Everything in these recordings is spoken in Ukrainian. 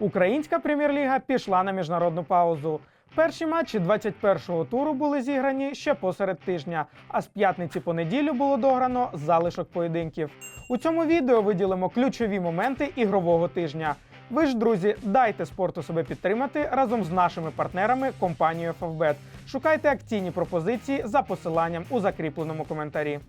Українська прем'єр-ліга пішла на міжнародну паузу. Перші матчі 21-го туру були зіграні ще посеред тижня, а з п'ятниці по неділю було дограно залишок поєдинків. У цьому відео виділимо ключові моменти ігрового тижня. Ви ж, друзі, дайте спорту себе підтримати разом з нашими партнерами компанією Favbet. Шукайте акційні пропозиції за посиланням у закріпленому коментарі.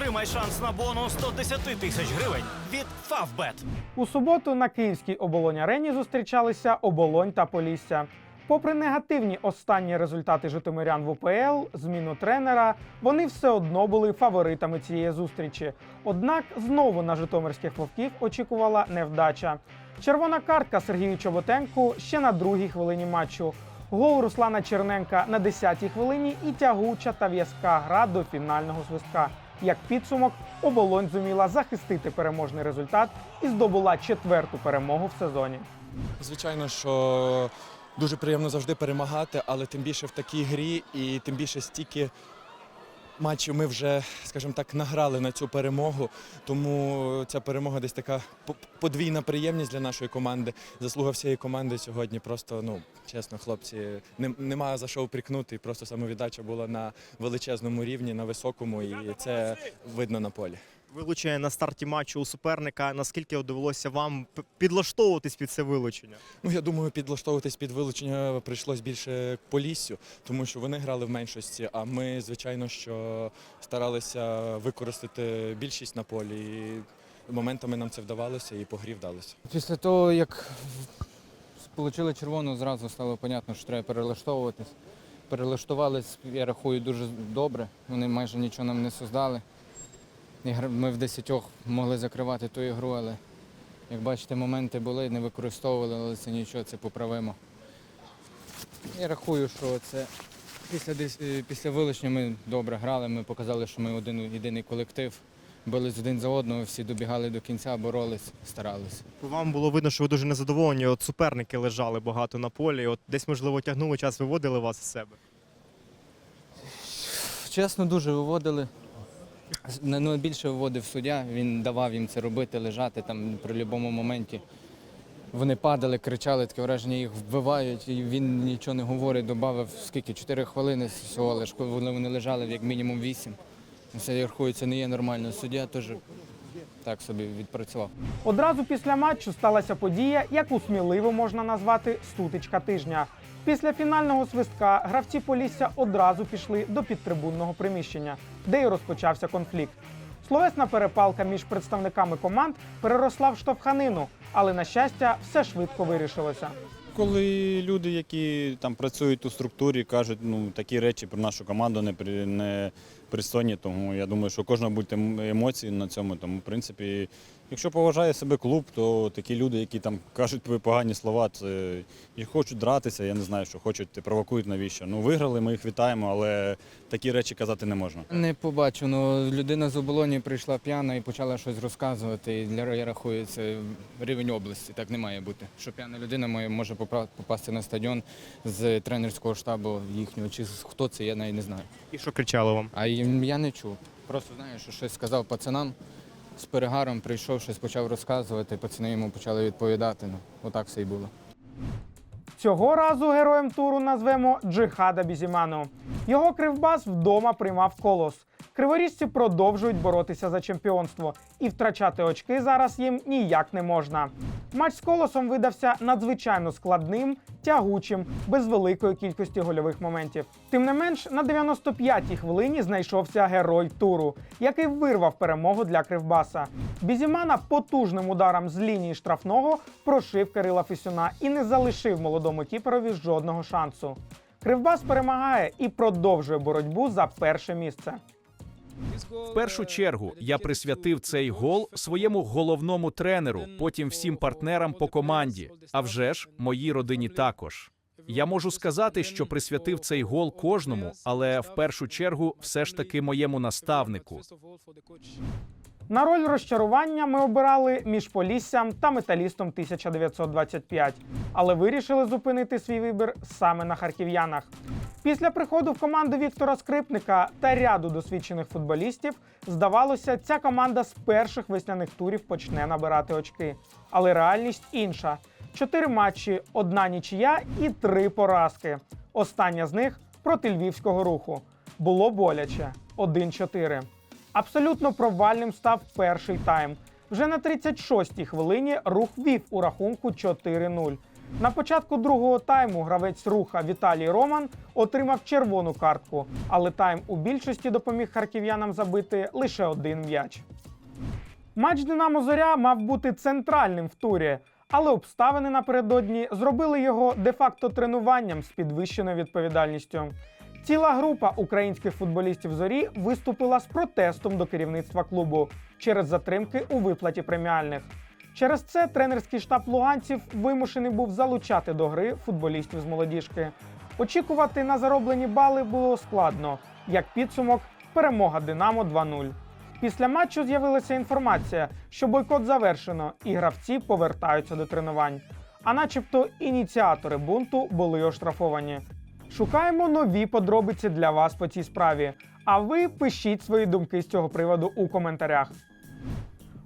Отримай шанс на бонус 110 тисяч гривень від Favbet. У суботу на київській оболонь арені зустрічалися оболонь та Полісся. Попри негативні останні результати житомирян в УПЛ, зміну тренера, вони все одно були фаворитами цієї зустрічі. Однак знову на житомирських вовків очікувала невдача. Червона картка Сергію Чоботенку ще на другій хвилині матчу. Гол Руслана Черненка на 10-й хвилині і тягуча та в'язка гра до фінального свистка. Як підсумок, оболонь зуміла захистити переможний результат і здобула четверту перемогу в сезоні. Звичайно, що дуже приємно завжди перемагати, але тим більше в такій грі і тим більше стільки матчів ми вже, скажімо так, награли на цю перемогу. Тому ця перемога десь така по- подвійна приємність для нашої команди. Заслуга всієї команди сьогодні просто, ну, чесно, хлопці, не, немає за що упрікнути. Просто самовіддача була на величезному рівні, на високому, і це видно на полі. Вилучення на старті матчу у суперника. Наскільки довелося вам підлаштовуватись під це вилучення? Ну, я думаю, підлаштовуватись під вилучення прийшлось більше к Поліссю, тому що вони грали в меншості, а ми, звичайно, що старалися використати більшість на полі. І моментами нам це вдавалося і по грі вдалося. Після того, як отримали червону, зразу стало зрозуміло, що треба перелаштовуватись. Перелаштувались, я рахую, дуже добре. Вони майже нічого нам не создали. Ми в десятьох могли закривати ту ігру, але як бачите, моменти були, не використовували, але це нічого, це поправимо. Я рахую, що це після, е, після вилучення ми добре грали, ми показали, що ми один єдиний колектив. Бились один за одного, всі добігали до кінця, боролись, старались. Вам було видно, що ви дуже незадоволені. От суперники лежали багато на полі. От десь, можливо, тягнули час, виводили вас з себе. Чесно, дуже виводили. Ну, більше виводив суддя, він давав їм це робити, лежати там при будь-якому моменті. Вони падали, кричали, таке враження, їх вбивають, і він нічого не говорить, додав скільки, 4 хвилини всього, лиш коли вони лежали як мінімум 8. Це я рахую, це не є нормально. Суддя теж так собі відпрацював. Одразу після матчу сталася подія, яку сміливо можна назвати стутичка тижня. Після фінального свистка гравці Полісся одразу пішли до підтрибунного приміщення, де й розпочався конфлікт. Словесна перепалка між представниками команд переросла в штовханину, але на щастя, все швидко вирішилося. Коли люди, які там працюють у структурі, кажуть ну, такі речі про нашу команду не, при, не пристойні, тому я думаю, що у кожного будуть ем- емоції на цьому. Тому, в принципі, якщо поважає себе клуб, то такі люди, які там кажуть погані слова, це і хочуть дратися, я не знаю, що хочуть, провокують навіщо. Ну, виграли, ми їх вітаємо, але такі речі казати не можна. Не побачу, ну людина з оболоні прийшла п'яна і почала щось розказувати. І для я рахую, це рівень області. Так не має бути. Що п'яна людина має може попа- попасти на стадіон з тренерського штабу їхнього. Чи хто це, я навіть не знаю. І що кричали вам? А я не чув. Просто знаю, що щось сказав пацанам. З перегаром прийшов, щось почав розказувати, пацани йому почали відповідати. Ну, отак все й було. Цього разу героєм туру назвемо Джихада Бізіману. Його кривбас вдома приймав колос. Криворіжці продовжують боротися за чемпіонство, і втрачати очки зараз їм ніяк не можна. Матч з колосом видався надзвичайно складним, тягучим, без великої кількості гольових моментів. Тим не менш, на 95-й хвилині знайшовся герой туру, який вирвав перемогу для кривбаса. Бізімана потужним ударом з лінії штрафного прошив Кирила Фісюна і не залишив молодому кіперові жодного шансу. Кривбас перемагає і продовжує боротьбу за перше місце. В першу чергу я присвятив цей гол своєму головному тренеру, потім всім партнерам по команді. А вже ж моїй родині також. Я можу сказати, що присвятив цей гол кожному, але в першу чергу все ж таки моєму наставнику. На роль розчарування ми обирали між Поліссям та металістом 1925, але вирішили зупинити свій вибір саме на харків'янах. Після приходу в команду Віктора Скрипника та ряду досвідчених футболістів, здавалося, ця команда з перших весняних турів почне набирати очки. Але реальність інша: чотири матчі, одна нічия і три поразки. Остання з них проти львівського руху. Було боляче 1-4. Абсолютно провальним став перший тайм. Вже на 36-й хвилині рух вів у рахунку 4-0. На початку другого тайму гравець руха Віталій Роман отримав червону картку, але тайм у більшості допоміг харків'янам забити лише один м'яч. Матч Динамо Зоря мав бути центральним в турі, але обставини напередодні зробили його де-факто тренуванням з підвищеною відповідальністю. Ціла група українських футболістів зорі виступила з протестом до керівництва клубу через затримки у виплаті преміальних. Через це тренерський штаб луганців вимушений був залучати до гри футболістів з молодіжки. Очікувати на зароблені бали було складно. Як підсумок, перемога Динамо 2-0. Після матчу з'явилася інформація, що бойкот завершено і гравці повертаються до тренувань. А начебто ініціатори бунту були оштрафовані. Шукаємо нові подробиці для вас по цій справі. А ви пишіть свої думки з цього приводу у коментарях.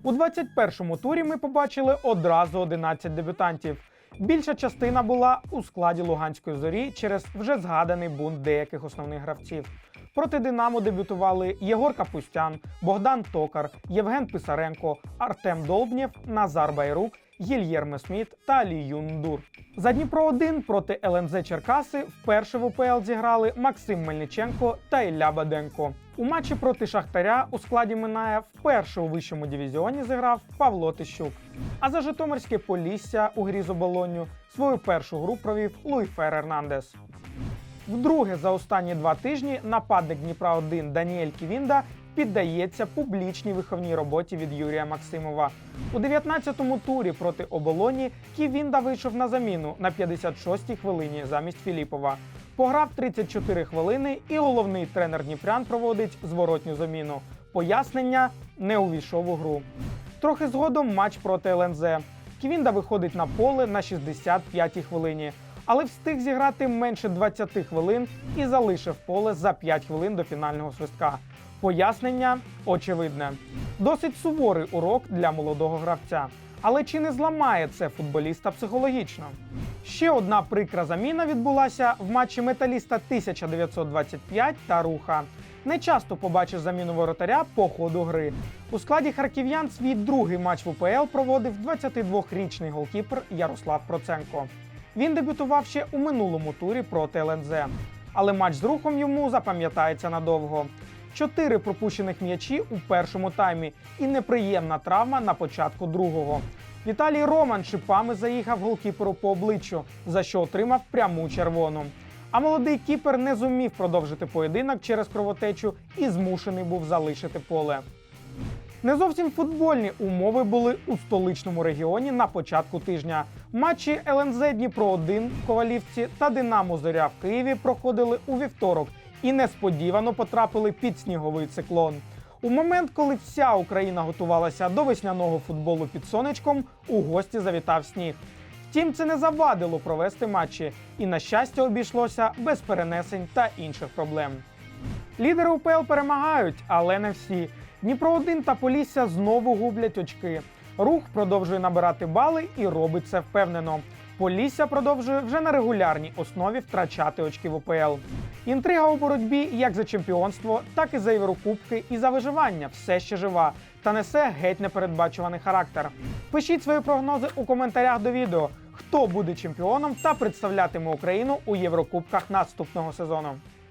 У 21-му турі ми побачили одразу 11 дебютантів. Більша частина була у складі Луганської зорі через вже згаданий бунт деяких основних гравців. Проти Динамо дебютували Єгор Капустян, Богдан Токар, Євген Писаренко, Артем Долбнєв, Назар Байрук, Гільєрме Сміт та Алі Юндур. За Дніпро 1 проти ЛНЗ Черкаси вперше в УПЛ зіграли Максим Мельниченко та Ілля Баденко. У матчі проти Шахтаря у складі Миная вперше у вищому дивізіоні зіграв Павло Тищук. А за Житомирське Полісся у грі з оболонню свою першу гру провів Луїфер Ернандес. Вдруге за останні два тижні нападник Дніпра 1 Даніель Ківінда піддається публічній виховній роботі від Юрія Максимова. У 19-му турі проти оболоні Ківінда вийшов на заміну на 56-й хвилині замість Філіпова. Пограв 34 хвилини, і головний тренер Дніпрян проводить зворотню заміну. Пояснення не увійшов у гру. Трохи згодом матч проти ЛНЗ. Ківінда виходить на поле на 65-й хвилині, але встиг зіграти менше 20 хвилин і залишив поле за 5 хвилин до фінального свистка. Пояснення очевидне. Досить суворий урок для молодого гравця. Але чи не зламає це футболіста психологічно? Ще одна прикра заміна відбулася в матчі металіста 1925 та руха. Не часто побачиш заміну воротаря по ходу гри. У складі харків'ян свій другий матч в УПЛ проводив 22-річний голкіпер Ярослав Проценко. Він дебютував ще у минулому турі проти ЛНЗ. Але матч з рухом йому запам'ятається надовго. Чотири пропущених м'ячі у першому таймі і неприємна травма на початку другого. Віталій Роман шипами заїхав голкіперу по обличчю, за що отримав пряму червону. А молодий кіпер не зумів продовжити поєдинок через кровотечу і змушений був залишити поле. Не зовсім футбольні умови були у столичному регіоні на початку тижня. Матчі ЛНЗ Дніпро 1 в Ковалівці та Динамо Зоря в Києві проходили у вівторок і несподівано потрапили під сніговий циклон. У момент, коли вся Україна готувалася до весняного футболу під сонечком, у гості завітав сніг. Втім, це не завадило провести матчі, і на щастя обійшлося без перенесень та інших проблем. Лідери УПЛ перемагають, але не всі. Дніпро 1 та Полісся знову гублять очки. Рух продовжує набирати бали і робить це впевнено. Полісся продовжує вже на регулярній основі втрачати очки в УПЛ. Інтрига у боротьбі як за чемпіонство, так і за Єврокубки і за виживання все ще жива та несе геть непередбачуваний характер. Пишіть свої прогнози у коментарях до відео, хто буде чемпіоном та представлятиме Україну у Єврокубках наступного сезону.